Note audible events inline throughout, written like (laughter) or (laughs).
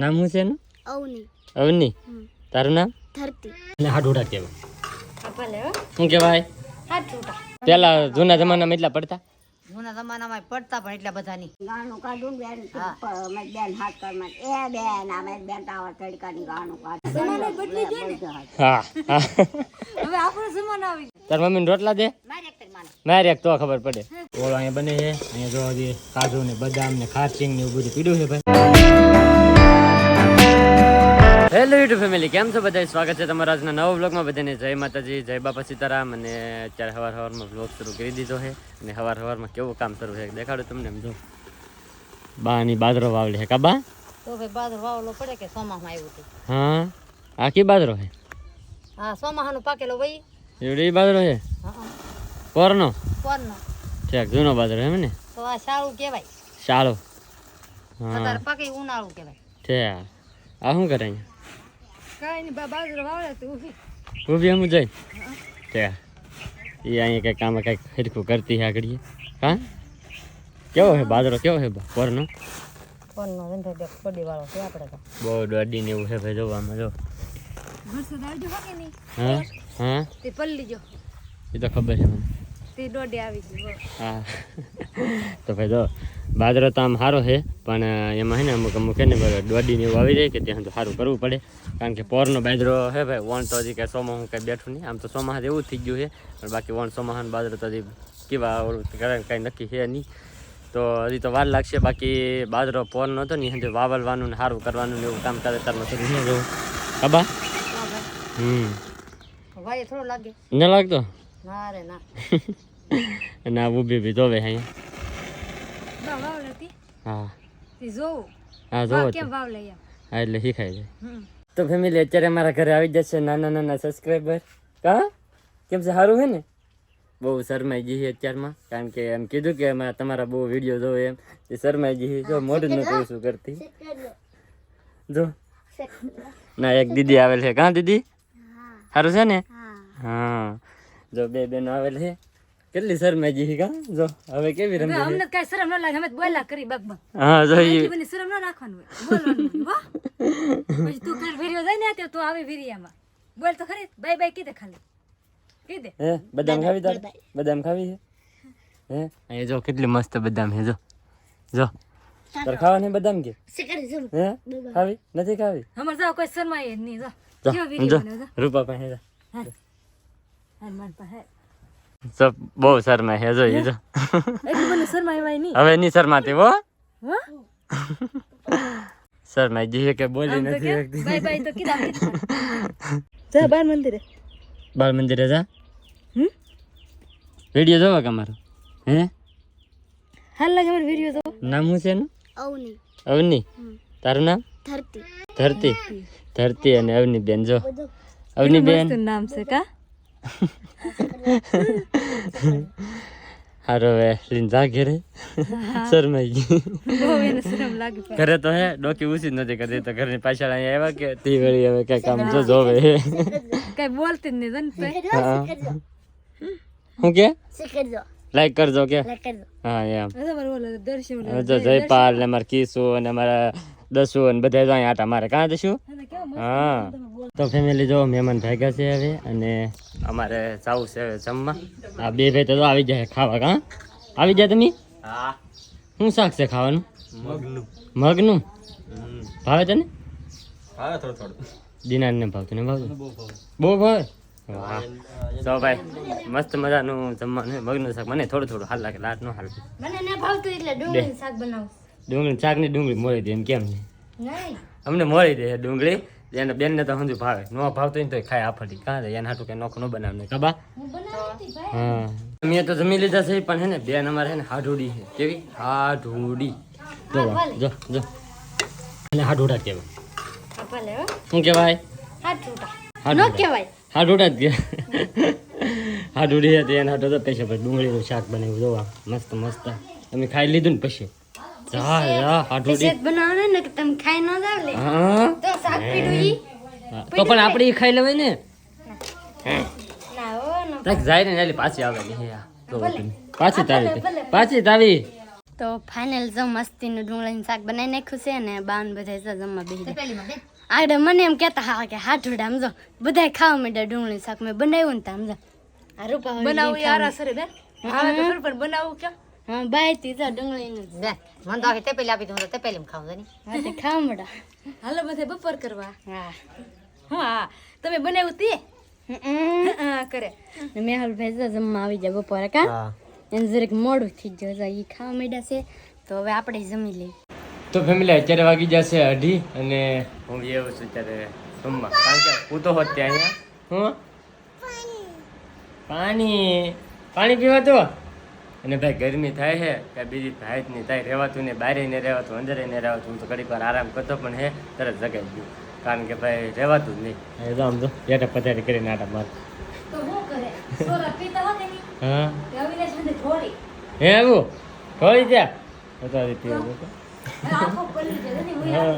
નામ શું છે એનું? અવની. અવની. તારું નામ? ધરતી. ને હાડુડા કહેવાય. શું કહેવાય? છૂટા પેલા જૂના જમાનામાં એટલા પડતા? જૂના જમાનામાં પડતા પણ એટલા બધા નહીં ગાણું કાઢું બેન બેન હાથ કરમાં એ બેન અમે બેન ટાવર તડકાની ગાણું કાઢું. હા હવે આપણો જમાનો આવી તાર મમ્મીને રોટલા દે? મારે એક તો ખબર પડે. ઓળો અહીંયા બને છે. અહીંયા જો હજી કાજુ ને બદામ ને ખારચીંગ ને એવું બધું પીડ્યું છે ભાઈ. હેલો યુટ્યુબ ફેમિલી કેમ છો બધા સ્વાગત છે તમારા આજના નવા બ્લોગમાં બધાને. જય માતાજી જય બાપા સીતારામ. અને અત્યારે સવાર સવારમાં બ્લોગ શરૂ કરી દીધો છે. અને સવાર સવારમાં કેવું કામ શરૂ છે દેખાડું તમને એમ જો. બાની બાજરો વાવલી છે. કાબા તો ભાઈ બાદરો વાવલો પડે કે સોમામાં આવ્યું હતું? હા? આ કી બાજરો છે? હા સોમાહાનો પાકેલો ભાઈ. એવડી બાજરો છે? હા કોરનો કોરનો ઠીક જૂનો બાદરો એમ ને? તો આ સારું કહેવાય. ચાલો હા. પાકે ઉનાળું કહેવાય. ઠીક આ શું કરે અહીંયા? કાંઈ નહીં બાજરો વાવડે તો ઊભી. ઊભી એમ જઈ ઠીક એ અહીંયા કંઈક કામ કંઈક હરખું કરતી હે આગળ હા? કેવો હે બાજરો? કેવો છે બા? કોરનો કોરનો ધંધો દેખ પડી વાળો છે આપણે તો. બહુ દોડી ને એવું છે ભાઈ જોવામાં જો. વરસાદ આવજો કે નહીં? હા? હા? તે પલ્લી જો. એ તો ખબર છે મને. તે દોડે આવી ગઈ હા. તો ભાઈ જો બાજરો તો આમ સારો છે પણ એમાં હે ને અમુક અમુક છે ને એવું આવી જાય કે ત્યાં તો સારું કરવું પડે. કારણ કે પોરનો બાજરો છે ભાઈ વણ તો હજી કાંઈ સોમાં હું કાંઈ બેઠું નહીં. આમ તો ચોમાસા એવું થઈ ગયું છે પણ બાકી વણ ચોમાસાનો બાજરો તો હજી કેવા કારણ કરે કાંઈ નક્કી છે નહીં. તો હજી તો વાર લાગશે બાકી બાજરો પોરનો હતો ને હજી વાવલવાનું ને સારું કરવાનું ને એવું કામ કરે તારમાં નથી નહીં જવું કબા હમ. ભાઈ થોડો લાગે. ન લાગતો? ના રે (laughs) ના. અને આ ઊભી ઊભી જોવે અહીંયા. બા વાવલે હતી? હા. તે જોવું. હા જોવો કેમ વાવલે એમ? હા એટલે શીખાય છે. તો ફેમિલી અત્યારે અમારા ઘરે આવી જશે નાના નાના સબસ્ક્રાઈબર કા? કેમ છે? સારું છે ને? બહુ શરમાઈ ગઈ છે અત્યારમાં. કારણ કે એમ કીધું કે અમારા તમારા બહુ વીડિયો જોવે એમ. એ શરમાઈ ગઈ છે જો મોઢું નથી શું કરતી જો. ના એક દીદી આવેલ છે. કાં દીદી? સારું છે ને? હા. જો બે બેનો આવેલ છે. કેટલી છે કાં? જો હવે કેવી રમતી અમને કઈ શરમ ન લાગે અમે બોલા કરી બક બક હા જો ઈ બની શરમ ન રાખવાનું બોલવાનું વાહ પછી તું કઈ વિડિયો જાય ને ત્યારે તું આવી વિડિયામાં બોલ તો ખરી બાય બાય કીધે ખાલી. કીધે. હે બદામ ખાવી તારે? બદામ. ખાવી છે? હે? અહીંયા જો કેટલી મસ્ત બદામ છે જો. જો. તર ખાવાની બદામ કે? હે? ખાવી? નથી ખાવી? અમાર જાવ કોઈ શરમાય નહીં જો. જો રૂપા પાસે જો. બહુ શરમાય હેજો જો ઈ જો. એટલું બધું શરમાય વાય નહીં. હવે ની શરમાતી હો. શરમાઈ ગઈ કે બોલી નથી કે શકતી. બાય બાય તો કીધા કીધા જા બાર મંદિરે. બાળ મંદિરે જા. વીડિયો જોવા કે અમારો? હે? હાલ લાગે મારો વિડિયો જોવો. નામ શું છે એનું? અવની. અવની. તારું નામ? ધરતી. ધરતી. ધરતી અને અવની બેન જો. અવની બેન. નામ છે કા? હારો હવે જા ઘેરે. શરમાઈ ગઈ. ઘરે તો હે ડોકી ઉસી જ નથી કરતી તો ઘરની પાછળ અહીંયા આવ્યા કે તી વળી હવે કઈ કામ જો જોવે. કઈ બોલતી જ નહીં હા. કે? લાઈક કરજો કે? કરજો. હા એમ. મારો જો જયપાલ ને મારા કિશુ અને અમારા દસુ અને બધા જાય આટા મારે. કાં હવે હા. તો ફેમિલી જો મહેમાન ભાગ્યા છે હવે અને અમારે જવું છે જમવા. આ બે ભાઈ તો આવી જાય ખાવા. કાં? આવી જાય તમે? હા. શું શાક છે ખાવાનું? મગનું. મગનું? ભાવે તને? ભાવે થોડું થોડું. દિનાર ને ભાવતું ને ભાવતું બહુ ભાવે. તો ભાઈ મસ્ત મજાનું જમવાનું. મગનું શાક મને થોડું થોડું હાલ લાગે લાટ નો હાલ. મને ન ભાવતું એટલે શાક બનાવું. ડુંગળી શાકની ડુંગળી મળી દે એમ કેમ નહીં. અમને મળી દે ડુંગળી. એને બેનને તો સમજુ ભાવે. ન ભાવતો ને તો ખાય આફડી કાં દે એને હાટું કે નોખું ન બનાવે કબા હું મેં તો જમી લીધા છે પણ હે ને બેન અમારે હે ને હાઢુડી છે. કેવી? હાઢુડી. જો જો જો. અને હાઢુડા કહેવાય. શું કહેવાય? હાઢુડા. કહેવાય. હાઢુડા જ કે હાઢુડી હતી એને હાટો તો પૈસા પછી ડુંગળીનું શાક બનાવ્યું જોવા. મસ્ત મસ્ત. અમે ખાઈ લીધું ને પછી. જા જા હાઢુડી શેક બનાવવાનું ને કે તમે ખાઈ ન જાવ લે. તો શાક પીડું ઈ. તો પણ આપણે ઈ ખાઈ લેવાય ને. ના ઓ ન જાય ને. એટલે પાછી આવે. ને હે તો પાછી તાવી પાછી તાવી તો ફાઇનલ જો મસ્તીનું ડુંગળીનું શાક બનાવી નાખ્યું છે ને બાન બધા જમવા બેસી આગળ મને એમ કહેતા હા કે હાથુડા સમજો બધા ખાવા માંડ્યા ડુંગળીનું શાક. મેં બનાવ્યું ને તા આ રૂપા બનાવું યાર સરે બેન આવે તો પણ બનાવું કેમ હા બાય તી જો ડુંગળીનું. બે મને તો તે પેલી આપી દઉં તો પેલી ખાવું ને હા તે ખાવા માંડા. હાલો બધે બપોર કરવા. હા. હા તમે બનાવ્યું તે? હમ. હા કરે. મેં હાલ જો જમવા આવી જાય બપોરે કા? હા. એને જરીક મોડું થઈ જાય એ ખાવા માંડ્યા છે. તો હવે આપણે જમી લઈએ. તો ફેમિલી અત્યારે વાગી જશે અઢી અને હું એવું છું અત્યારે જમવા. કારણ કે હું તો હોત ત્યાં અહીંયા. હું? પાણી. પાણી. પીવા તો અને ભાઈ ગરમી થાય છે કે બીજી થાય જ નહીં થાય રહેવાતું ને બહાર નહીં રહેવાતું અંદર નહીં રહેવાતું હું તો ઘડીક વાર આરામ કરતો પણ હે તરત જગાઈ ગયું. કારણ કે ભાઈ રહેવાતું જ નહીં. એટલે આમ તો હેઠા પથારી કરીને આટા માર. હોત હા હે? એવું થોડી તો હજી પીવું તો. હું હા.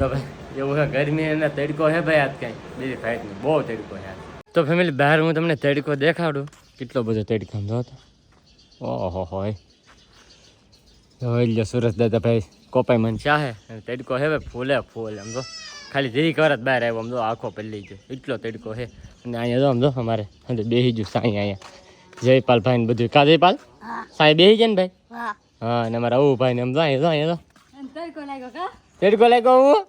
ભાઈ એવું છે ગરમી અને તડકો હે ભાઈ આજ કાંઈ? બીજી ફાઇટ નહીં બહુ તડકો છે તો ફેમિલી બહાર હું તમને તડકો દેખાડું. કેટલો બધો તડકો જો તો ઓહો હોય લ્યો સુરત દાદા ભાઈ કોપાઈ મન ચાહે. અને તડકો હે ફૂલે ફૂલ એમ તો ખાલી ધીરી જ બહાર આવ્યો આમ તો આખો પલ્લી ગયો. એટલો તડકો હે. અને અહીંયા જો આમ તો અમારે અંદર બેસી ગયું સાંઈ અહીંયા. જયપાલ ભાઈ ને બધું. કા જયપાલ? સાંઈ બેસી જાય ને ભાઈ? હા. હા અને અમારા આવું ભાઈ ને આમ તો અહીંયા અહીંયા તો તડકો લાગ્યો હું?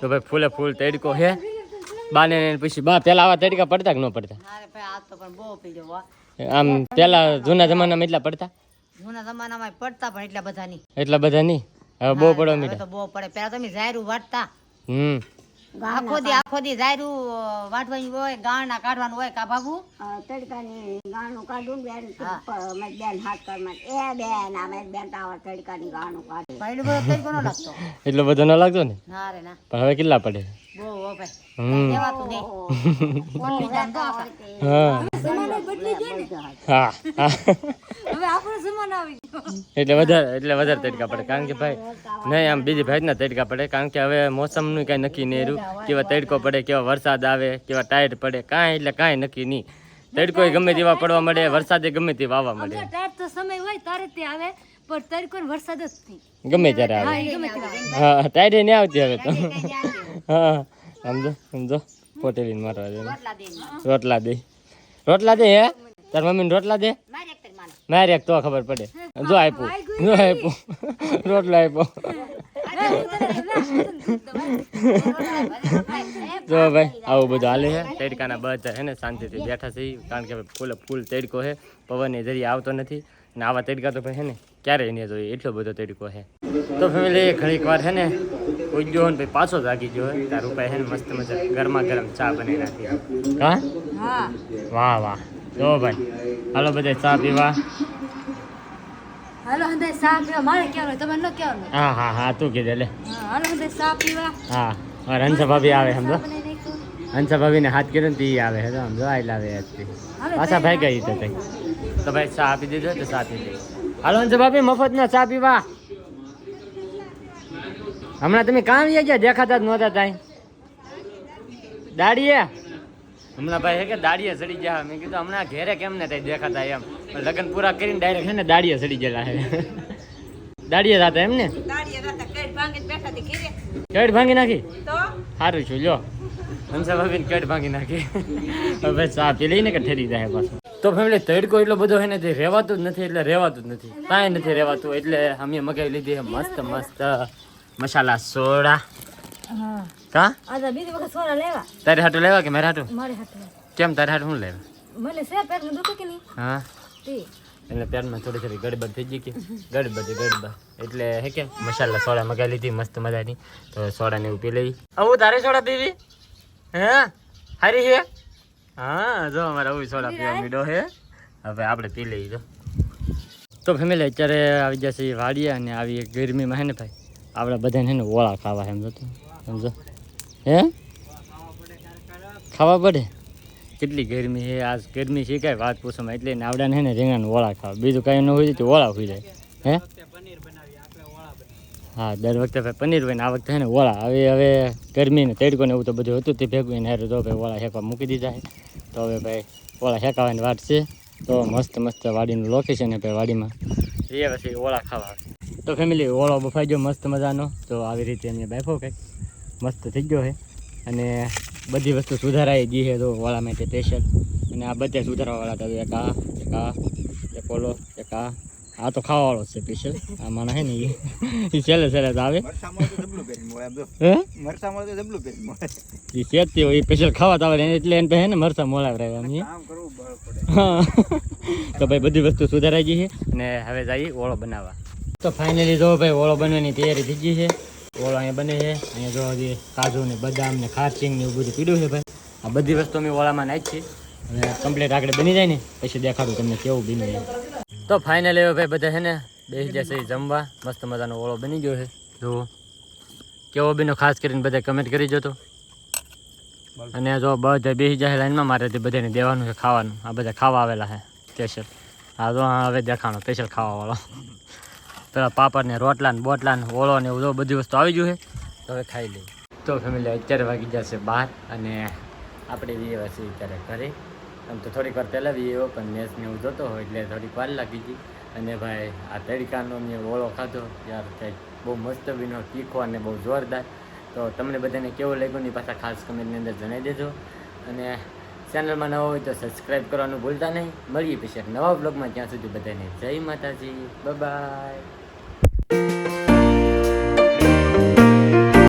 તો ભાઈ ફૂલે ફૂલ તડકો હે. બાને પછી બા પેલા આવા તડકા પડતા કે ન પડતા? આમ પેલા જૂના જમાનામાં એટલા પડતા? જૂના જમાનામાં પડતા પણ એટલા બધા નહીં એટલા બધા નહીં હવે બહુ પડવા મીઠા. તો બહુ પડે. પેલા તમે જાયરું વાટતા. હમ. આખો દી આખો દી જાયરું વાટવાનું હોય ગાણા કાઢવાનું હોય કા બાબુ તડકાની ગાણું કાઢું બેન બેન હાથ કરવા એ બેન અમે બેન તાવર તડકાની ગાણું કાઢે. એટલો બધો તડકો ન લાગતો. એટલો બધો ન લાગતો ને? ના રે ના. પણ હવે કેટલા પડે? ભાઈ. ને? એટલે વધારે એટલે વધારે તડકા પડે. કારણ કે ભાઈ નહીં આમ બીજી ભાઈના તડકા પડે. કારણ કે હવે મોસમનું કાંઈ નક્કી નહીં રહ્યું. કેવા તડકો પડે કેવા વરસાદ આવે કેવા ટાયર પડે. કાંઈ એટલે કાંઈ નક્કી નહીં. તડકો ગમે તેવા પડવા મળે વરસાદે ગમે તે વાવા મળે. તો સમય હોય તારે તે આવે પણ તડકો વરસાદ જ ગમે ત્યારે આવે. એ ગમે તે આવે. હા ટાઈટ નહીં આવતી હવે તો. હા, સમજો સમજો. પોટેલીને મારવા દે. રોટલા દે. રોટલા દે, હે? તાર મમ્મીને રોટલા દે? મારે એક તો ખબર પડે. જો આપ્યું જો આપ્યું રોટલો આપ્યો જો ભાઈ, આવું બધું હાલે છે તડકાના બધા છે ને શાંતિથી બેઠા છે કારણ કે ફૂલ ફૂલ તડકો છે પવન એ જરી આવતો નથી. ને આવા તડકા તો ભાઈ છે ને ક્યારેય નહીં જોઈએ. એટલો બધો તડકો છે તો ફેમિલી ઘણીક વાર છે ને કોઈ ગયો ને ભાઈ પાછો જાગી ગયો તારું છે ને મસ્ત મજા ગરમા ગરમ ચા બનાવી નાખી. હા હા. વાહ વાહ. જો ભાઈ. હાલો બધા ચા પીવા. હાલો હંદે સા પીવા. મારે કહેવાનું તમે ન કહેવાનું હા હા હા. તું કીધે લે. હા હાલો હંદે સા પીવા. હા. મારે હંસા ભાભી આવે સમજો. હંસા ભાભીને હાથ કર્યો ને તે ઈ આવે. સમજો સમજો આઈ લાવે આજથી પાછા ભાઈ ગઈ તો તઈ તો ભાઈ ચા આપી દીધો તો ચા પી લઈ હાલો હંસા ભાભી મફતના ચા પીવા. હમણાં તમે કામ આવી ગયા? દેખાતા જ નહોતા તાઈ. દાડીએ? હમણાં ભાઈ હે કે દાડીએ સડી ગયા. મેં કીધું હમણાં ઘેરે કેમ ને તઈ દેખાતા એમ. લગ્ન પૂરા કરીને ડાયરેક્ટ છે ને દાડીએ સડી ગયેલા હે. દાડીએ જાતા એમ ને? કેડ ભાંગી નાખી? સારું છું લ્યો. હંસા ભાભી કેડ ભાંગી નાખી. હવે ચા પી લઈને કે ઠેરી જાય પાછું? તો ફેમિલી તડકો એટલો બધો છે ને તે રહેવાતું જ નથી એટલે રહેવાતું જ નથી. કાંઈ નથી રહેવાતું એટલે અમે મગાવી લીધી છે મસ્ત મસ્ત. મસાલા સોડા હા કા આ તો બીજી વખત સોના લેવા તારે હાટું લેવા કે મારે હાટું મારે હાથે કેમ તારે હાટું શું લેવા મને છે પેટનું દુખે કે નહીં હા તે એટલે પેટમાં થોડી થોડી ગડબડ થઈ ગઈ કે ગડબડ ગડબડ એટલે હે કે મસાલા સોડા મગાવી લીધી મસ્ત મજાની તો સોડા ને એવું પી લેવી આવું તારે સોડા પીવી હે હારી છે હા જો અમારે આવું સોડા પીવા મીડો હે હવે આપણે પી લઈએ જો તો ફેમિલી અત્યારે આવી જશે વાડીએ અને આવી ગરમીમાં હે ને ભાઈ આપણે બધાને એને ઓળા ખાવા એમ જોતો. સમજો હે? ખાવા પડે? કેટલી ગરમી છે આજ? ગરમી છે કાંઈ વાત પૂછવામાં એટલે ને આવડાને હે ને રીંગણાને ઓળા ખાવા. બીજું કાંઈ ન હોય તો ઓળા હોઈ જાય. હે? હા, દર વખતે ભાઈ પનીર હોય ને આ વખતે ને ઓળા. હવે હવે ગરમી ને તડકો ને એવું તો બધું હતું તે ભેગું એને હારું તો ભાઈ ઓળા શેકવા મૂકી દીધા છે. તો હવે ભાઈ ઓળા શેકાવાની વાત છે. તો મસ્ત મસ્ત વાડીનું લોકેશન છે ભાઈ વાડીમાં. એ પછી ઓળા ખાવા તો ફેમિલી ઓળો બફાઈ ગયો મસ્ત મજાનો. તો આવી રીતે એમને બાફો કંઈક. મસ્ત થઈ ગયો છે અને બધી વસ્તુ સુધારાઈ ગઈ છે તો ઓળા માટે સ્પેશિયલ અને આ બધા સુધારવાવાળા હતા. એક આ એક આ એક ઓલો એક આ. આ તો ખાવાવાળો છે સ્પેશિયલ આ માણસ છે ને એ છેલ્લે છેલ્લે તો આવે હે? એ શેતી હોય એ સ્પેશિયલ ખાવા તો આવે એટલે એને પહે ને મરસા મોલાવ રહ્યા હા. તો ભાઈ બધી વસ્તુ સુધારાઈ ગઈ છે અને હવે જઈએ ઓળો બનાવવા. તો ફાઇનલી જો ભાઈ ઓળો બનવાની તૈયારી થઈ ગઈ છે. ઓળો અહીંયા બને છે. અહીંયા જો હજી કાજુ ને બદામ ને ખારચીંગ ને એવું બધું પીડ્યું છે ભાઈ. આ બધી વસ્તુ અમે ઓળામાં નાખી અને કમ્પ્લીટ આગળ બની જાય ને, પછી દેખાડું તમને કેવું બન્યું તો ફાઇનલી હવે ભાઈ બધા છે ને બેસી જશે જમવા. મસ્ત મજાનો ઓળો બની ગયો છે. જુઓ. કેવો બીનો ખાસ કરીને બધા કમેન્ટ કરી જતો અને જો બધા બેસી જશે લાઈનમાં મારે બધાને દેવાનું છે ખાવાનું. આ બધા ખાવા આવેલા છે. સ્પેશિયલ હા તો હવે દેખાણો સ્પેશિયલ ખાવાવાળો પેલા પાપડ ને રોટલા ને બોટલા ને ઓળો ને એવું બધી વસ્તુ આવી ગયું તો હવે ખાઈ લઈએ. તો ફેમિલી અત્યારે વાગી જશે બહાર અને આપણે હવે અત્યારે ઘરે. આમ તો થોડીક વાર પહેલાં બી એવો પણ મેચ ને એવું જોતો હોય એટલે થોડીક વાર લાગી ગઈ. અને ભાઈ આ તડકાનો મેં ઓળો ખાધો, યાર કંઈક બહુ મસ્ત બીનો તીખો અને બહુ જોરદાર. તો તમને બધાને કેવું લાગ્યું ને પાછા ખાસ કમેન્ટની અંદર જણાવી દેજો. અને ચેનલમાં નવા હોય તો સબસ્ક્રાઈબ કરવાનું ભૂલતા નહીં. મળીએ પછી નવા બ્લોગમાં ત્યાં સુધી બધાને જય માતાજી. બાય